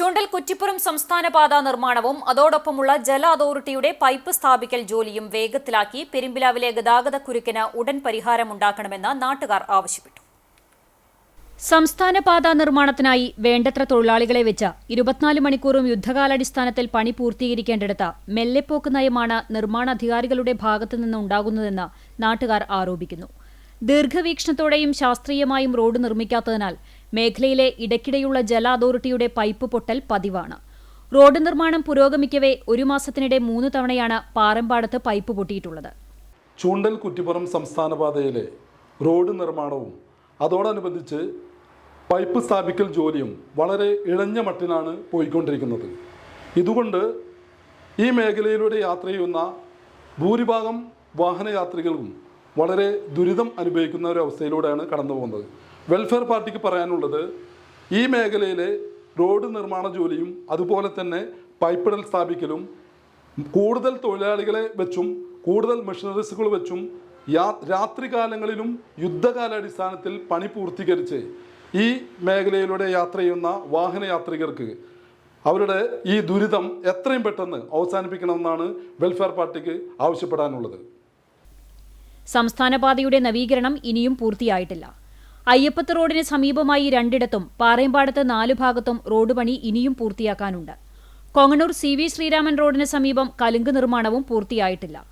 ചൂണ്ടൽ കുറ്റിപ്പുറം സംസ്ഥാന പാത നിർമ്മാണവും അതോടൊപ്പമുള്ള ജല അതോറിറ്റിയുടെ പൈപ്പ് സ്ഥാപിക്കൽ ജോലിയും വേഗത്തിലാക്കി പെരുമ്പിലാവിലെ ഗതാഗത കുരുക്കിന് ഉടൻ പരിഹാരമുണ്ടാക്കണമെന്ന് നാട്ടുകാർ ആവശ്യപ്പെട്ടു. സംസ്ഥാന പാത നിർമ്മാണത്തിനായി വേണ്ടത്ര തൊഴിലാളികളെ വെച്ച് ഇരുപത്തിനാല് മണിക്കൂറും യുദ്ധകാലാടിസ്ഥാനത്തിൽ പണി പൂർത്തീകരിക്കേണ്ടെടുത്ത മെല്ലെപ്പോക്ക് നയമാണ് നിർമ്മാണാധികാരികളുടെ ഭാഗത്തുനിന്ന് ഉണ്ടാകുന്നതെന്ന് നാട്ടുകാർ ആരോപിക്കുന്നു. ദീർഘവീക്ഷണത്തോടെയും ശാസ്ത്രീയമായും റോഡ് നിർമ്മിക്കാത്തതിനാൽ മേഖലയിലെ ഇടയ്ക്കിടെയുള്ള ജല അതോറിറ്റിയുടെ പൈപ്പ് പൊട്ടൽ പതിവാണ്. റോഡ് നിർമ്മാണം പുരോഗമിക്കവേ ഒരു മാസത്തിനിടെ മൂന്ന് തവണയാണ് പാറമ്പാടത്ത് പൈപ്പ് പൊട്ടിയിട്ടുള്ളത്. ചൂണ്ടൽ കുറ്റിപ്പുറം സംസ്ഥാന പാതയിലെ റോഡ് നിർമ്മാണവും അതോടനുബന്ധിച്ച് പൈപ്പ് സ്ഥാപിക്കൽ ജോലിയും വളരെ ഇഴഞ്ഞ മട്ടിലാണ് പോയിക്കൊണ്ടിരിക്കുന്നത്. ഇതുകൊണ്ട് ഈ മേഖലയിലൂടെ യാത്ര ചെയ്യുന്ന ഭൂരിഭാഗം വാഹനയാത്രികളും വളരെ ദുരിതം അനുഭവിക്കുന്ന ഒരു അവസ്ഥയിലൂടെയാണ് കടന്നു പോകുന്നത്. വെൽഫെയർ പാർട്ടിക്ക് പറയാനുള്ളത് ഈ മേഖലയിലെ റോഡ് നിർമ്മാണ ജോലിയും അതുപോലെ തന്നെ പൈപ്പിടൽ സ്ഥാപിക്കലും കൂടുതൽ തൊഴിലാളികളെ വെച്ചും കൂടുതൽ മെഷീനറീസുകൾ വെച്ചും യാ രാത്രികാലങ്ങളിലും യുദ്ധകാലാടിസ്ഥാനത്തിൽ പണി പൂർത്തീകരിച്ച് ഈ മേഖലയിലൂടെ യാത്ര ചെയ്യുന്ന വാഹനയാത്രികർക്ക് അവരുടെ ഈ ദുരിതം എത്രയും പെട്ടെന്ന് അവസാനിപ്പിക്കണമെന്നാണ് വെൽഫെയർ പാർട്ടിക്ക് ആവശ്യപ്പെടാനുള്ളത്. സംസ്ഥാന പാതയുടെ നവീകരണം ഇനിയും പൂർത്തിയായിട്ടില്ല. അയ്യപ്പത്ത് റോഡിന് സമീപമായി രണ്ടിടത്തും പാറയമ്പാടത്ത് നാലു ഭാഗത്തും റോഡ് പണി ഇനിയും പൂർത്തിയാക്കാനുണ്ട്. കൊങ്ങണൂർ സി വി ശ്രീരാമൻ റോഡിന് സമീപം കലുങ്ക് നിർമ്മാണവും പൂർത്തിയായിട്ടില്ല.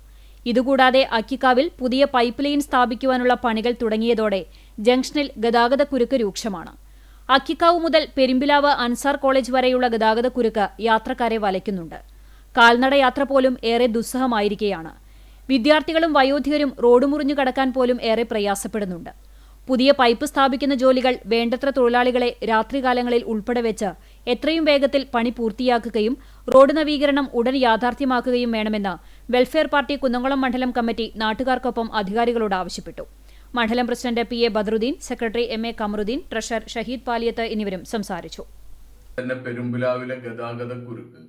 ഇതുകൂടാതെ അക്കിക്കാവിൽ പുതിയ പൈപ്പ് ലൈൻ സ്ഥാപിക്കുവാനുള്ള പണികൾ തുടങ്ങിയതോടെ ജംഗ്ഷനിൽ ഗതാഗത കുരുക്ക് രൂക്ഷമാണ്. അക്കിക്കാവ് മുതൽ പെരുമ്പിലാവ് അൻസാർ കോളേജ് വരെയുള്ള ഗതാഗത കുരുക്ക് യാത്രക്കാരെ വലയ്ക്കുന്നുണ്ട്. കാൽനട യാത്ര പോലും ഏറെ ദുസ്സഹമായിരിക്കെയാണ് വിദ്യാർത്ഥികളും വയോധികരും റോഡ് മുറിഞ്ഞു കടക്കാൻ പോലും ഏറെ പ്രയാസപ്പെടുന്നുണ്ട്. പുതിയ പൈപ്പ് സ്ഥാപിക്കുന്ന ജോലികൾ വേണ്ടത്ര തൊഴിലാളികളെ രാത്രികാലങ്ങളിൽ ഉൾപ്പെടെ വെച്ച് എത്രയും വേഗത്തിൽ പണി പൂർത്തിയാക്കുകയും റോഡ് നവീകരണം ഉടൻ യാഥാർത്ഥ്യമാക്കുകയും വേണമെന്ന് വെൽഫെയർ പാർട്ടി കുന്നംകുളം മണ്ഡലം കമ്മിറ്റി നാട്ടുകാർക്കൊപ്പം അധികാരികളോട് ആവശ്യപ്പെട്ടു. മണ്ഡലം president P A Badaruddeen secretary M A Kamaruddeen treasurer Shaheed Paliyath എന്നിവരും സംസാരിച്ചു. ഗതാഗത കുരുക്ക്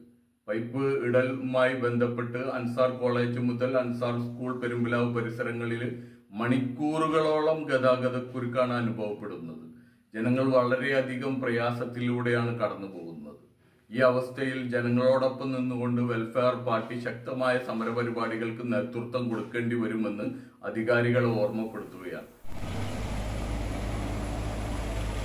പൈപ്പ് ഇടലുമായി ബന്ധപ്പെട്ട് അൻസാർ കോളേജ് മുതൽ അൻസാർ സ്കൂൾ പെരുമ്പിലാവ് പരിസരങ്ങളിൽ മണിക്കൂറുകളോളം ഗതാഗത കുരുക്കാണ് അനുഭവപ്പെടുന്നത്. ജനങ്ങൾ വളരെയധികം പ്രയാസത്തിലൂടെയാണ് കടന്നു പോകുന്നത് ഈ അവസ്ഥയിൽ ജനങ്ങളോടൊപ്പം നിന്നുകൊണ്ട് വെൽഫെയർ പാർട്ടി ശക്തമായ സമരപരിപാടികൾക്ക് നേതൃത്വം കൊടുക്കേണ്ടി വരുമെന്ന് അധികാരികളെ ഓർമ്മപ്പെടുത്തുകയാണ്.